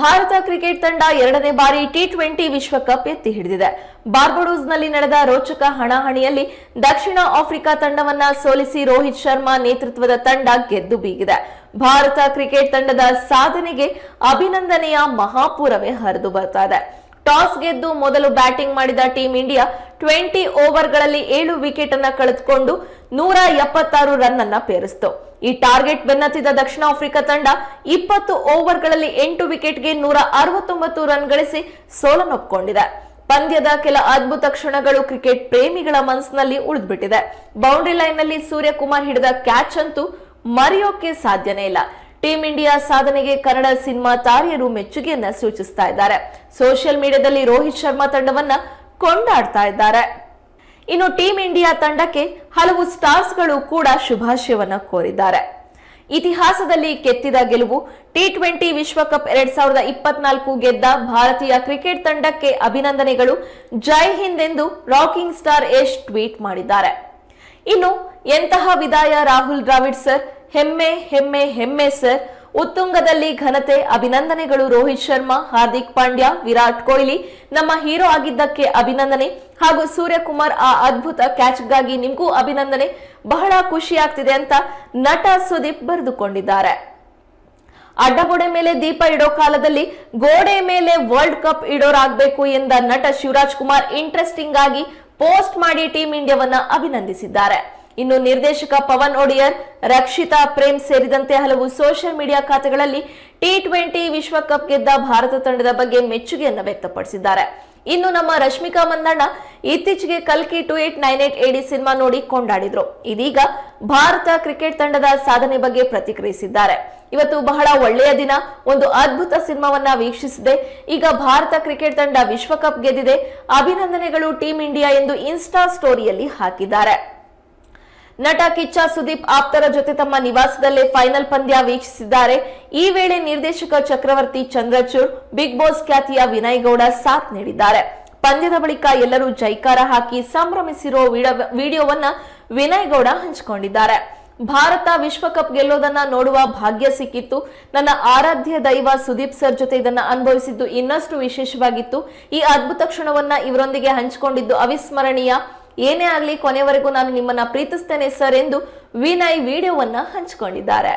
Bharat cricket ತಂಡ ಎರಡನೇ ಬಾರಿ ಟಿ ಟ್ವೆಂಟಿ ವಿಶ್ವಕಪ್ ಎತ್ತಿ ಹಿಡಿದಿದೆ. ಬಾರ್ಬಡೋಸ್ನಲ್ಲಿ ನಡೆದ ರೋಚಕ ಹಣಾಹಣಿಯಲ್ಲಿ ದಕ್ಷಿಣ ಆಫ್ರಿಕಾ ತಂಡವನ್ನ ಸೋಲಿಸಿ ರೋಹಿತ್ ಶರ್ಮಾ ನೇತೃತ್ವದ ತಂಡ ಗೆದ್ದು ಬೀಗಿದೆ. ಭಾರತ ಕ್ರಿಕೆಟ್ ತಂಡದ ಸಾಧನೆಗೆ ಅಭಿನಂದನೆಯ ಮಹಾಪೂರವೇ ಹರಿದು ಬರ್ತಾ ಇದೆ. ಟಾಸ್ ಗೆದ್ದು ಮೊದಲು ಬ್ಯಾಟಿಂಗ್ ಮಾಡಿದ ಟೀಂ ಇಂಡಿಯಾ, ಟ್ವೆಂಟಿ ಓವರ್ಗಳಲ್ಲಿ ಏಳು ವಿಕೆಟ್ ಅನ್ನ ಕಳೆದುಕೊಂಡು ನೂರ ಎಪ್ಪತ್ತಾರು ರನ್ ಅನ್ನ ಪೇರಿಸಿತು. ಈ ಟಾರ್ಗೆಟ್ ಬೆನ್ನತ್ತಿದ ದಕ್ಷಿಣ ಆಫ್ರಿಕಾ ತಂಡ ಇಪ್ಪತ್ತು ಓವರ್ಗಳಲ್ಲಿ ಎಂಟು ವಿಕೆಟ್ಗೆ ನೂರ ಅರವತ್ತೊಂಬತ್ತು ರನ್ ಗಳಿಸಿ ಸೋಲನ್ನೊಪ್ಪಿಕೊಂಡಿದೆ ಪಂದ್ಯದ ಕೆಲ ಅದ್ಭುತ ಕ್ಷಣಗಳು ಕ್ರಿಕೆಟ್ ಪ್ರೇಮಿಗಳ ಮನಸ್ಸಿನಲ್ಲಿ ಉಳಿದ್ಬಿಟ್ಟಿದೆ. ಬೌಂಡ್ರಿ ಲೈನ್ನಲ್ಲಿ ಸೂರ್ಯಕುಮಾರ್ ಹಿಡಿದ ಕ್ಯಾಚ್ ಅಂತೂ ಮರೆಯೋಕೆ ಸಾಧ್ಯನೇ ಇಲ್ಲ. ಟೀಂ ಇಂಡಿಯಾ ಸಾಧನೆಗೆ ಕನ್ನಡ ಸಿನಿಮಾ ತಾರೆಯರು ಮೆಚ್ಚುಗೆಯನ್ನ ಸೂಚಿಸ್ತಾ ಇದ್ದಾರೆ. ಸೋಷಿಯಲ್ ಮೀಡಿಯಾದಲ್ಲಿ ರೋಹಿತ್ ಶರ್ಮಾ ತಂಡವನ್ನ ಕೊಂಡಾಡ್ತಾ ಇದ್ದಾರೆ. ಇನ್ನು ಟೀಂ ಇಂಡಿಯಾ ತಂಡಕ್ಕೆ ಹಲವು ಸ್ಟಾರ್ಸ್ಗಳು ಕೂಡ ಶುಭಾಶಯವನ್ನ ಕೋರಿದ್ದಾರೆ. ಇತಿಹಾಸದಲ್ಲಿ ಕೆತ್ತಿದ ಗೆಲುವು ಟಿ ಟ್ವೆಂಟಿ ವಿಶ್ವಕಪ್ ಎರಡ್ ಸಾವಿರದ ಇಪ್ಪತ್ನಾಲ್ಕು ಗೆದ್ದ ಭಾರತೀಯ ಕ್ರಿಕೆಟ್ ತಂಡಕ್ಕೆ ಅಭಿನಂದನೆಗಳು. ಜೈ ಹಿಂದ್ ಎಂದು ರಾಕಿಂಗ್ ಸ್ಟಾರ್ ಯಶ್ ಟ್ವೀಟ್ ಮಾಡಿದ್ದಾರೆ. ಇನ್ನು ಎಂತಹ ವಿದಾಯ ರಾಹುಲ್ ದ್ರಾವಿಡ್ ಸರ್? ಹೆಮ್ಮೆ ಹೆಮ್ಮೆ ಹೆಮ್ಮೆ ಸರ್? ಉತ್ತುಂಗದಲ್ಲಿ ಘನತೆ ಅಭಿನಂದನೆಗಳು. ರೋಹಿತ್ ಶರ್ಮಾ, ಹಾರ್ದಿಕ್ ಪಾಂಡ್ಯ, ವಿರಾಟ್ ಕೊಹ್ಲಿ ನಮ್ಮ ಹೀರೋ ಆಗಿದ್ದಕ್ಕೆ ಅಭಿನಂದನೆ ಹಾಗೂ ಸೂರ್ಯಕುಮಾರ್ ಆ ಅದ್ಭುತ ಕ್ಯಾಚ್ಗಾಗಿ ನಿಮಗೂ ಅಭಿನಂದನೆ. ಬಹಳ ಖುಷಿ ಆಗ್ತಿದೆ ಅಂತ ನಟ ಸುದೀಪ್ ಬರೆದುಕೊಂಡಿದ್ದಾರೆ. ಅಡ್ಡಗೋಡೆ ಮೇಲೆ ದೀಪ ಇಡೋ ಕಾಲದಲ್ಲಿ ಗೋಡೆ ಮೇಲೆ ವರ್ಲ್ಡ್ ಕಪ್ ಇಡೋರಾಗಬೇಕು ಎಂದ ನಟ ಶಿವರಾಜ್ ಕುಮಾರ್ ಇಂಟ್ರೆಸ್ಟಿಂಗ್ ಆಗಿ ಪೋಸ್ಟ್ ಮಾಡಿ ಟೀಂ ಇಂಡಿಯಾವನ್ನ ಅಭಿನಂದಿಸಿದ್ದಾರೆ. ಇನ್ನು ನಿರ್ದೇಶಕ ಪವನ್ ಒಡಿಯರ್, ರಕ್ಷಿತಾ ಪ್ರೇಮ್ ಸೇರಿದಂತೆ ಹಲವು ಸೋಷಿಯಲ್ ಮೀಡಿಯಾ ಖಾತೆಗಳಲ್ಲಿ ಟಿ ಟ್ವೆಂಟಿ ವಿಶ್ವಕಪ್ ಗೆದ್ದ ಭಾರತ ತಂಡದ ಬಗ್ಗೆ ಮೆಚ್ಚುಗೆಯನ್ನು ವ್ಯಕ್ತಪಡಿಸಿದ್ದಾರೆ. ಇನ್ನು ನಮ್ಮ ರಶ್ಮಿಕಾ ಮಂದಣ್ಣ ಇತ್ತೀಚೆಗೆ ಕಲ್ಕಿ two eight nine eight AD cinema ನೋಡಿ ಕೊಂಡಾಡಿದ್ರು. ಇದೀಗ ಭಾರತ ಕ್ರಿಕೆಟ್ ತಂಡದ ಸಾಧನೆ ಬಗ್ಗೆ ಪ್ರತಿಕ್ರಿಯಿಸಿದ್ದಾರೆ. ಇವತ್ತು ಬಹಳ ಒಳ್ಳೆಯ ದಿನ, ಒಂದು ಅದ್ಭುತ ಸಿನಿಮಾವನ್ನ ವೀಕ್ಷಿಸಿದೆ. ಈಗ ಭಾರತ ಕ್ರಿಕೆಟ್ ತಂಡ ವಿಶ್ವಕಪ್ ಗೆದ್ದಿದೆ. ಅಭಿನಂದನೆಗಳು ಟೀಂ ಇಂಡಿಯಾ ಎಂದು ಇನ್ಸ್ಟಾ ಸ್ಟೋರಿಯಲ್ಲಿ ಹಾಕಿದ್ದಾರೆ. ನಟ ಕಿಚ್ಚ ಸುದೀಪ್ ಆಪ್ತರ ಜೊತೆ ತಮ್ಮ ನಿವಾಸದಲ್ಲೇ ಫೈನಲ್ ಪಂದ್ಯ ವೀಕ್ಷಿಸಿದ್ದಾರೆ. ಈ ವೇಳೆ ನಿರ್ದೇಶಕ ಚಕ್ರವರ್ತಿ ಚಂದ್ರಚೂಡ್, ಬಿಗ್ ಬಾಸ್ ಖ್ಯಾತಿಯ ವಿನಯ್ ಗೌಡ ಸಾಥ್ ನೀಡಿದ್ದಾರೆ. ಪಂದ್ಯದ ಬಳಿಕ ಎಲ್ಲರೂ ಜೈಕಾರ ಹಾಕಿ ಸಂಭ್ರಮಿಸಿರೋ ವಿಡ- ವಿಡಿಯೋವನ್ನ ವಿನಯ್ ಗೌಡ ಹಂಚಿಕೊಂಡಿದ್ದಾರೆ. ಭಾರತ ವಿಶ್ವಕಪ್ ಗೆಲ್ಲೋದನ್ನ ನೋಡುವ ಭಾಗ್ಯ ಸಿಕ್ಕಿತ್ತು. ನನ್ನ ಆರಾಧ್ಯ ದೈವ ಸುದೀಪ್ ಸರ್ ಜೊತೆ ಇದನ್ನ ಅನುಭವಿಸಿದ್ದು ಇನ್ನಷ್ಟು ವಿಶೇಷವಾಗಿತ್ತು. ಈ ಅದ್ಭುತ ಕ್ಷಣವನ್ನ ಇವರೊಂದಿಗೆ ಹಂಚಿಕೊಂಡಿದ್ದು ಅವಿಸ್ಮರಣೀಯ. ಏನೇ ಆಗಲಿ ಕೊನೆವರೆಗೂ ನಾನು ನಿಮ್ಮನ್ನ ಪ್ರೀತಿಸ್ತೇನೆ ಸರ್ ಎಂದು ವಿನಯ್ ವಿಡಿಯೋವನ್ನ ಹಂಚಿಕೊಂಡಿದ್ದಾರೆ.